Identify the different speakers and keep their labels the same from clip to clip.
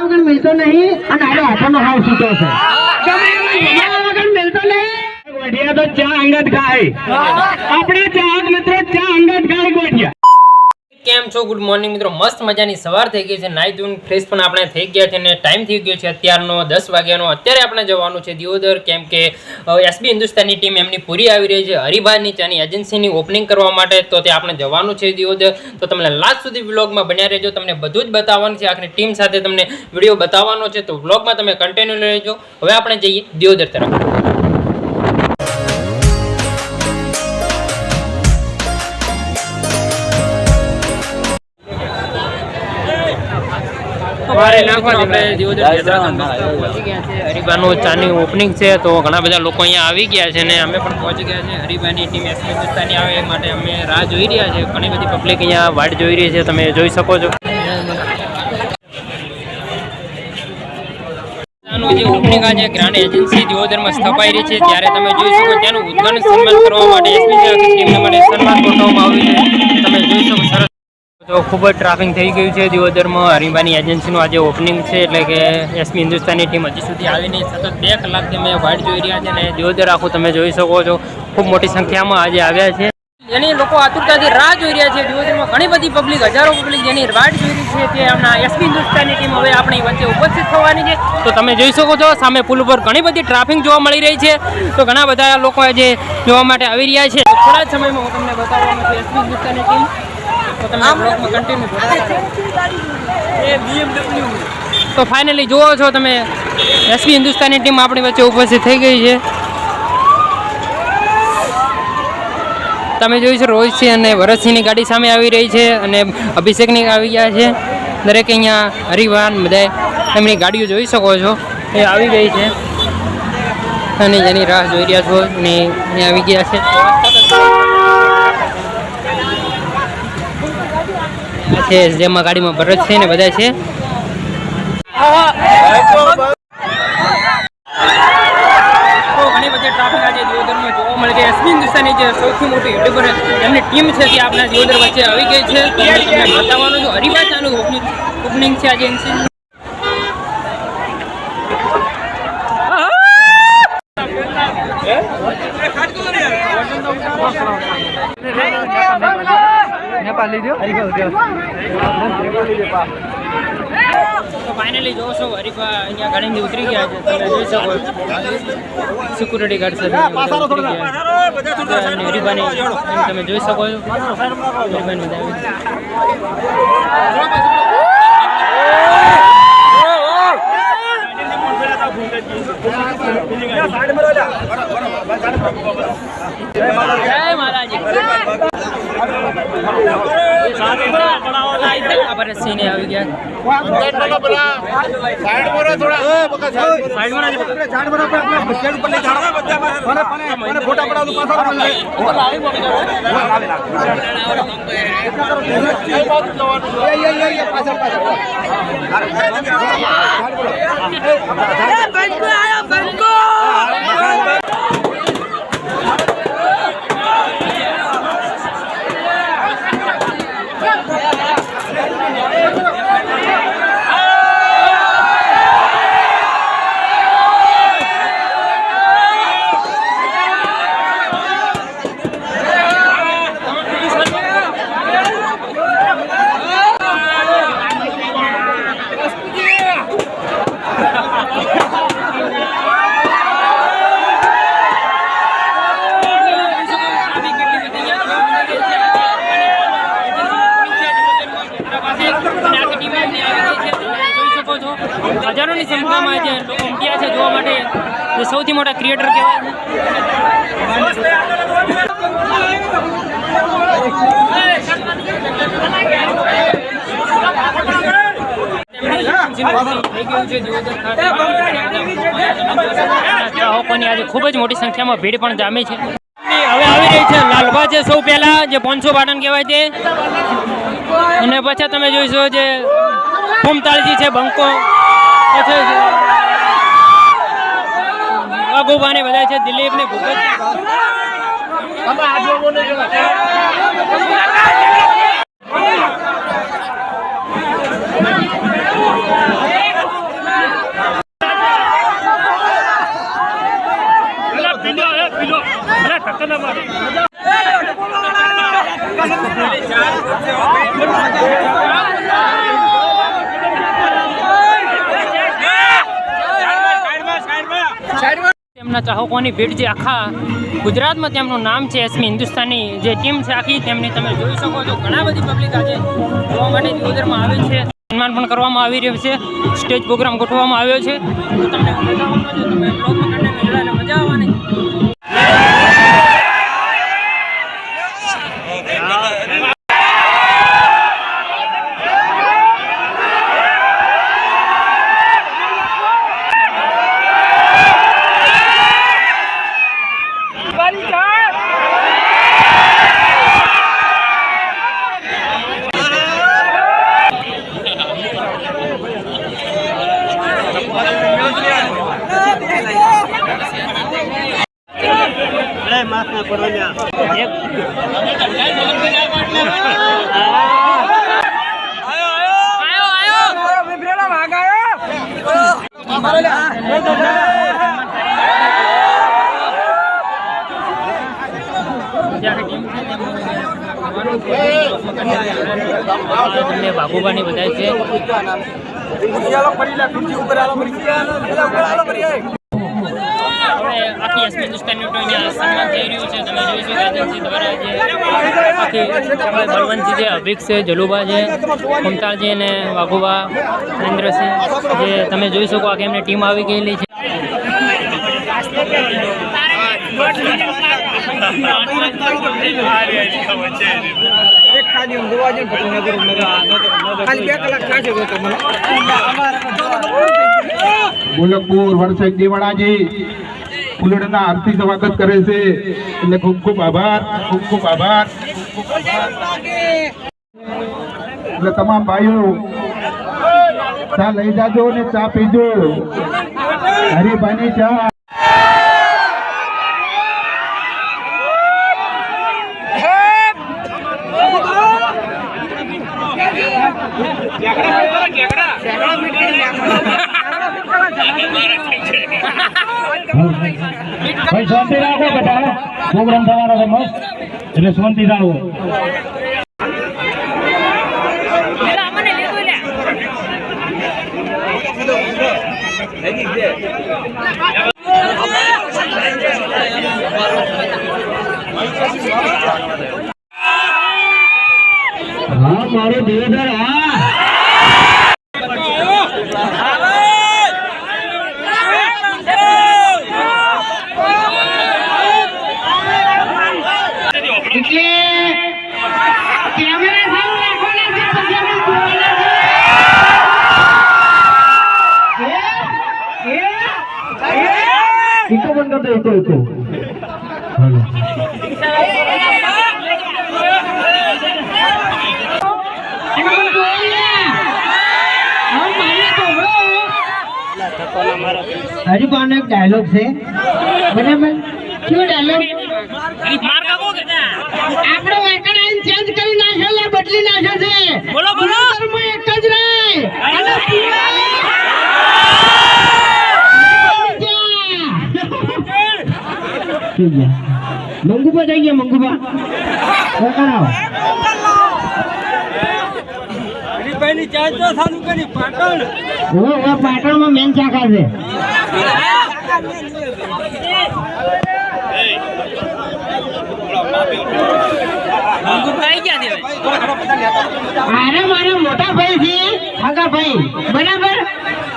Speaker 1: વગર મિલતો નહીં. અને આનો આપણનો હાવ છૂટો છે. વગર મિલતો નહીં. તો ચા અંગત ખાય આપણે ચાહક મિત્રો ચા અંગત ખાય ગોઠિયા
Speaker 2: કેમ છો? ગુડ મોર્નિંગ મિત્રો. મસ્ત મજાની સવાર થઈ ગઈ છે. નાઈ ધોઈને ફ્રેશ પણ આપણે થઈ ગયા છે અને ટાઈમ થઈ ગયો છે અત્યારનો દસ વાગ્યાનો. અત્યારે આપણે જવાનું છે દિયોદર, કેમ કે એસબી હિન્દુસ્તાની ટીમ એમની પૂરી આવી રહી છે હરિભાઈની ત્યાંની એજન્સીની ઓપનિંગ કરવા માટે. તો તે આપણે જવાનું છે દિયોદર. તો તમને લાસ્ટ સુધી વ્લોગમાં બન્યા રહેજો. તમને બધું જ બતાવવાનું છે. આખની ટીમ સાથે તમને વીડિયો બતાવવાનો છે. તો વ્લોગમાં તમે કન્ટિન્યુ રહેજો. હવે આપણે જઈએ દિયોદર તરફ. છે. હરિભાનું ચાની ઓપનિંગ છે તો ઘણા બધા લોકો અહીંયા આવી ગયા છે અને અમે પણ પહોંચી ગયા છે. હરિભાની ટીમ એસપી આવે એ માટે અમે રાહ જોઈ રહ્યા છે. ઘણી બધી પબ્લિક અહીંયા વાટ જોઈ રહી છે. તમે જોઈ શકો છો. જે ઓપનિંગ આજે ગ્રાન્ડ એજન્સી દિયોદરમાં સ્થપાઈ રહી છે ત્યારે તમે જોઈ શકો ત્યાંનું ઉદ્ઘાટન સન્માન કરવા માટે એસપી ટીમને માટે સન્માન ગોઠવવામાં આવ્યું છે. તમે જોઈ શકો સરસ તો ખૂબ જ ટ્રાફિક થઈ ગયું છે. દિયોદરમાં હરિંબાની એજન્સીનું આજે ઓપનિંગ છે. એટલે કે એસપી હિન્દુસ્તાની ટીમ હજી સુધી આવી નહીં સતત બે કલાકથી અમે વાઇટ જોઈ રહ્યા છે અને દિયોદર આખું તમે જોઈ શકો છો. ખૂબ મોટી સંખ્યામાં આજે આવ્યા છે. જેની લોકો આતુરતાથી રાહ જોઈ રહ્યા છે. દિયોદરમાં ઘણી બધી પબ્લિક હજારો પબ્લિક જેની વાટ જોઈ રહી છે તે હમણાં એસપી હિન્દુસ્તાની ટીમ હવે આપણી વચ્ચે ઉપસ્થિત થવાની છે. તો તમે જોઈ શકો છો, સામે પુલ ઉપર ઘણી બધી ટ્રાફિક જોવા મળી રહી છે. તો ઘણા બધા લોકો આજે જોવા માટે આવી રહ્યા છે. થોડા જ સમયમાં હું તમને બતાવવાનું છું એસપી હિન્દુસ્તાની ટીમ તો ફાઇનલી જુઓ છો તમે એસપી હિન્દુસ્તાની ટીમ આપણી વચ્ચે ઉપસ્થિત થઈ ગઈ છે. તમે જોઈ રોહિત રોહિતસિંહ અને ભરતસિંહની ગાડી સામે આવી રહી છે અને અભિષેકની આવી ગયા છે. દરેક અહીંયા હરિવાન બધા એમની ગાડીઓ જોઈ શકો છો. એ આવી ગઈ છે. અને જેની રાહ જોઈ રહ્યા છો ને એ આવી ગયા છે આ છે, જેમાં ગાડીમાં ભરત છે ને બધા છે. ઘણી સૌથી મોટી યુટ્યુબર એમની ટીમ છે તે આપણા દિયોદર વચ્ચે આવી ગઈ છે. બતાવવાનું છું, હરિભાઈ ઓપનિંગ ઓપનિંગ છે આજે એનસી
Speaker 3: પાલી દો
Speaker 2: તો ફાઇનલી જો છો હરીફા અહીંયા ગાડીથી ઉતરી ગયા છે. તમે જોઈ શકો સિક્યુરિટી ગાર્ડ સાથે હરીફાની તમે જોઈ શકો છો. હરીફાની બધા જય માતાજી. આ આવી ગયા હજારોની સંખ્યામાં જે લોકો ઉમટ્યા છે જોવા માટે જે સૌથી મોટા ક્રિએટર કહેવાય ચાહકોની આજે ખૂબ જ મોટી સંખ્યામાં ભીડ પણ જામી છે. હવે આવી રહી છે લાલભા છે સૌ પહેલા, જે પાંચસો પાટણ કહેવાય છે અને પછી તમે જોઈશો જે ફૂમતાળજી છે, બંકો પછી અગુબાને બધા છે દિલીપ ને ભૂપત ચાહકોની ભીડ જે આખા ગુજરાતમાં તેમનું નામ છે એસમી હિન્દુસ્તાની જે ટીમ છે આખી, તેમની તમે જોઈ શકો છો. ઘણા બધી પબ્લિક આજે જોવા માટે દિયોદરમાં આવે છે. સન્માન પણ કરવામાં આવી રહ્યું છે. સ્ટેજ પ્રોગ્રામ ગોઠવવામાં આવ્યો છે. તો તમને તમે મજા આવવાની જ્યારે ટીમ છે તેમનું બાબુબાની બધાય છે. આખી એસપી હિન્દુસ્તાનની અહીંયા સન્માન થઈ રહ્યું છે. તમે જોઈ શકો એજન્સી દ્વારા જે આખી આપણે બળવંતજી છે અભિક છે જલુબા છે મમતાજી અને વાઘુબા નરેન્દ્રસિંહ જે તમે જોઈ શકો આ એમની ટીમ આવી ગયેલી છે.
Speaker 3: ગોલકપુર વરસાદ દેવાડાજી ફૂલડના આરતી સ્વાગત કરે છે. એટલે ખૂબ ખૂબ આભાર, ખૂબ ખૂબ આભાર. એટલે તમામ ભાઈઓ, ચા લઈ જાજો ને ચા પીજો. હરિભાઈની ચા.
Speaker 1: ભાઈ શાંતિ રાખો બેટા પ્રોગ્રામ થવાનો છે મસ્ત. એટલે શાંતિ રાખો હા, મારો દેવદર હા એટલે કેમેરા સામે રાખો ને જે પછી અમે બોલવાના છે. એ? એ? ઇકો બંધ હજુ પણ એક ડાયલોગ છે. બરાબર શું ડાયલોગ આપણો ચેન્જ કરી નાખ્યો બદલી નાખ્યો છે. બોલો બોલો. એક જ રહે અને મંગુબા થઈ ગયા મંગુબા કરાવો ઓ ઓ પાટણમાં મેન ચાકા છે અરે મારા મોટા ભાઈ છે આગા ભાઈ બરાબર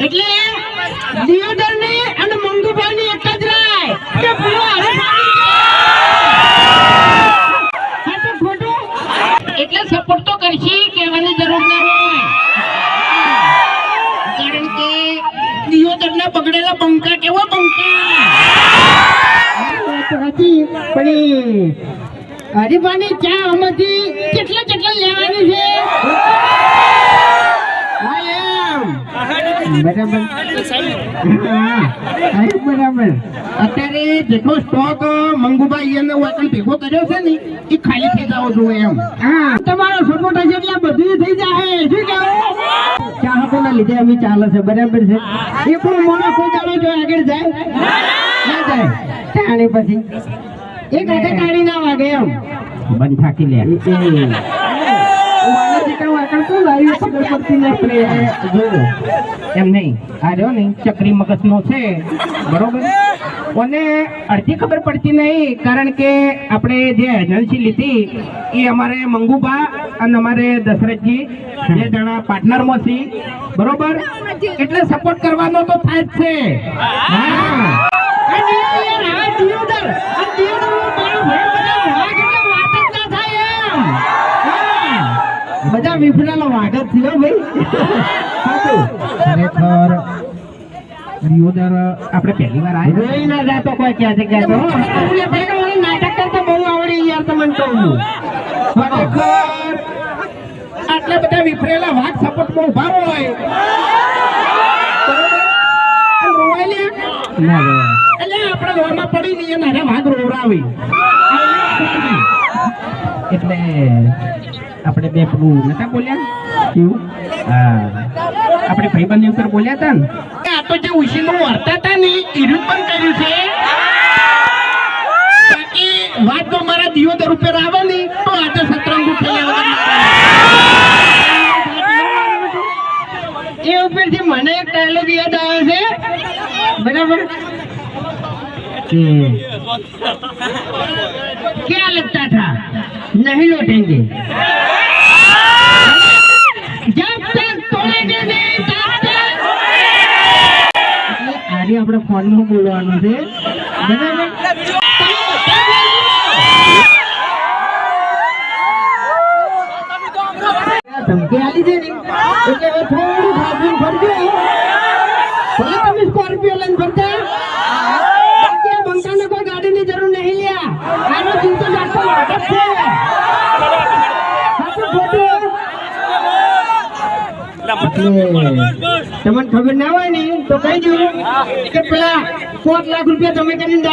Speaker 1: એટલે દિયોદર ને અને મંગુભાઈ ની એક જ રાય કે પેલો અરે સાચું ખોટું? એટલે સપોર્ટ તો કરશી કહેવાની જરૂર ના હોય કારણ કે દિયોદર ના બગડેલા બંકા કેવા બંકા વાત હતી પણ એ હરીફાની ચા આમાંથી કેટલા કેટલા લેવાની છે? બરાબર. બરાબર. અત્યારે જેટલો સ્ટોક મંગુભાઈ એને ભેગો કર્યો છે ને એ ખાલી થઈ જવો જોઈએ એમ. હા. તમારો સપોર્ટ હશે એટલે બધું થઈ જાય શું કહેવું ચાહકોના લીધે અમે ચાલે છે બરાબર છે. એ પણ મોણો કોઈ દાડો જો આગળ જાય ના જાય. તાણી પછી. એક હાથે તાળી ના વાગે એમ. બંધ થાકી લે. એમ નહીં. આ રહ્યો નહીં ચક્રી મગજનો છે. બરોબર? અને અડધી ખબર પડતી નહીં કારણ કે આપણે જે એજન્સી લીધી એ અમારે મંગુબા અને અમારે દશરથજી બે જણા પાર્ટનરમાં છીએ બરોબર? એટલે સપોર્ટ કરવાનો તો થાય જ છે. હા અને યાર આ દિયોદર આ દિયોદરનો મારો ભાઈ બધા વાઘ એટલે વાત જ ના થાય એમ હા. બધા વિફરાનો થયો ભાઈ. ખરેખર દિયોદર આપણે પહેલી વાર આવ્યા જોઈ ના જાતો કોઈ ક્યાં છે તો નાટક કરતા બહુ આવડે યાર તમને કહું ખરેખર આટલા બધા વિફરેલા વાઘ સપોર્ટમાં ઊભા હોય? ના એટલે આપણે રોવામાં પડી નહીં અને હારે વાઘ રોવરાવી એટલે આપણે બે પેલું નતા બોલ્યા? કેવું? હા. આપણે ભાઈબંધ ઉપર બોલ્યા હતા ને? આ તો જે ઉશીનું વર્તા હતા ને એનું પણ કર્યું છે. બાકી વાત તો મારા દિયોદર ઉપર આવે ને તો આજે સતરંગુ થયા એ ઉપરથી મને એક ડાયલોગ યાદ આવે છે. બરાબર? કે क्या लगता था नहीं लौटेंगे जब तक तोड़ेंगे नहीं तब तक એટલે આજે આપણે ફોનમાં બોલવાનું છે બરાબર ધમકી આલી છે ને એટલે હવે થોડું ખાસું ફરજો ભલે તમે સ્કોર્પિયો લઈને ફરતા તમને ખબર ના હોય ને, તો કહી દઉં કે પેલા પાંચ લાખ રૂપિયા તમે કરીને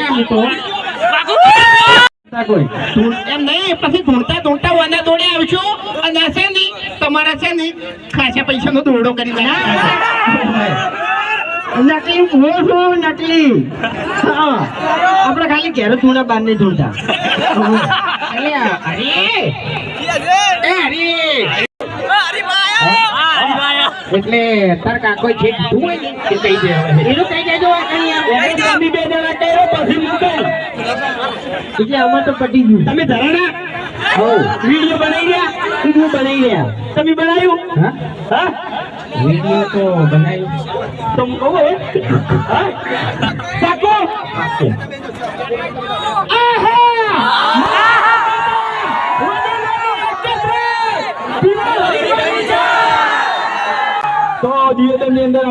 Speaker 1: અમે તો. એમ નહીં, પછી ઢૂંઢતા ઢૂંઢતા વાના દોડે આવશો અને છે નહીં તમારા છે ને ખાસા પૈસાનો દોરડો કરી નાખ્યો નકલી હું છું નકલી હા આપણે ખાલી ઘેર થોડા બાર નહીં જોતા એટલે તાર કાકો છે કીધું હોય ને કહી દે એનું કહી દેજો આ કઈ યાર. તમે બે જણા કર્યો પછી મૂકો. એટલે આમાં તો પટી ગયું. તમે ધરાણા? વિડિયો બનાવી રહ્યા? વિડિયો બનાવી રહ્યા. તમે બનાવ્યું? હા? વિડિયો તો બનાવ્યું. તો કહો હા? પાકો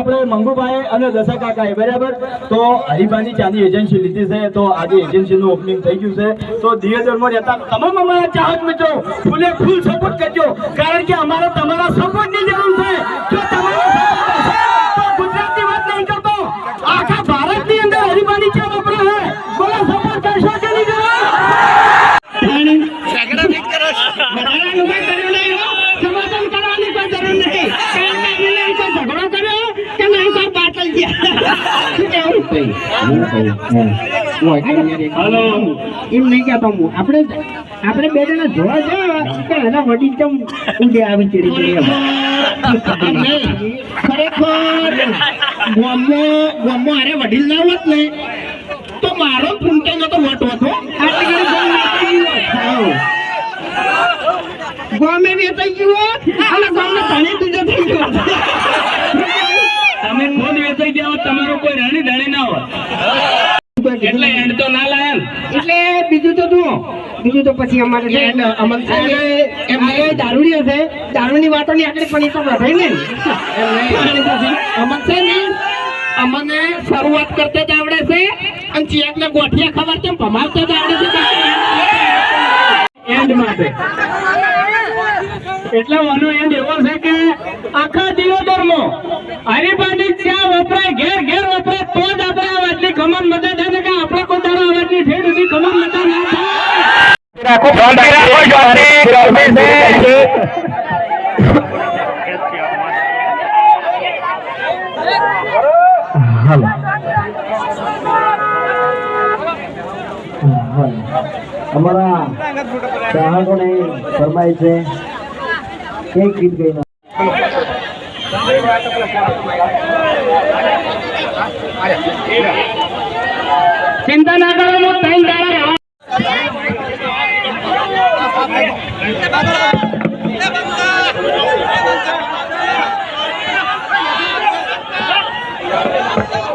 Speaker 4: આપણે મંગુભાઈ અને દશા કાકાએ, બરાબર? તો હરિભાની ચાની એજન્સી લીધી છે, તો આજે એજન્સીનું ઓપનિંગ થઈ ગયું છે. તો દિયોદરમાં રહેતા તમામ અમારા ચાહક મિત્રો, ફૂલે ફૂલ સપોર્ટ કરજો. કારણ કે અમારે તમારા સપોર્ટની જરૂર છે. જો તમારો support હાલો.
Speaker 1: એમ નહીં કહેતો હું. આપણે આપણે બે જણા જોવા જાવ કે એના વડીલ ચમ ઉડે આવી ચડી ચડી ખરેખર ગામમાં ગામમાં અરે વડીલ ના હોત ને તો મારો ફૂંટો નતો વટ હતો આટલી ગામ. ગામે વેચાઈ ગયું હોત અને ગામને ધણી બીજો થઈ ગયો હોત.
Speaker 4: તમે ખુદ વેચાઈ ગયા હોત, તમારો કોઈ રાણી ધણી ના હોત એટલે એન્ડ તો ના લાયા ને.
Speaker 1: એટલે બીજું તો જુઓ બીજું તો પછી અમારે દારૂડી હશે. દારૂની વાતો ની આગળ પણ એ તો વધાઈ ને અમન છે ને અમને શરૂઆત કરતા જ આવડે છે અને ચિયાક ને ગોઠિયા ખબર કેમ ભમાવતા જ આવડે છે?
Speaker 4: એન્ડ માટે એટલે વાનો એન્ડ એવો છે કે આખા દિયોદરમાં હરિપાટી ચા વપરાય ઘેર ઘેર વપરાય તો જ આપણે આ વાતની ખમણ મદદ થાય ને કે આપણે કોઈ આ વાતની ઠેર સુધી ખમણ મદદ ના.
Speaker 5: અમારા ચાહકોને ફરમાય છે કઈ ગીત ગઈ ચિંતા ના કરો હું ત્રણ દાડા Thank you.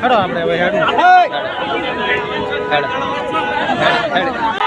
Speaker 6: હેડો આપણે હવે હેડો હેડો. હેડો.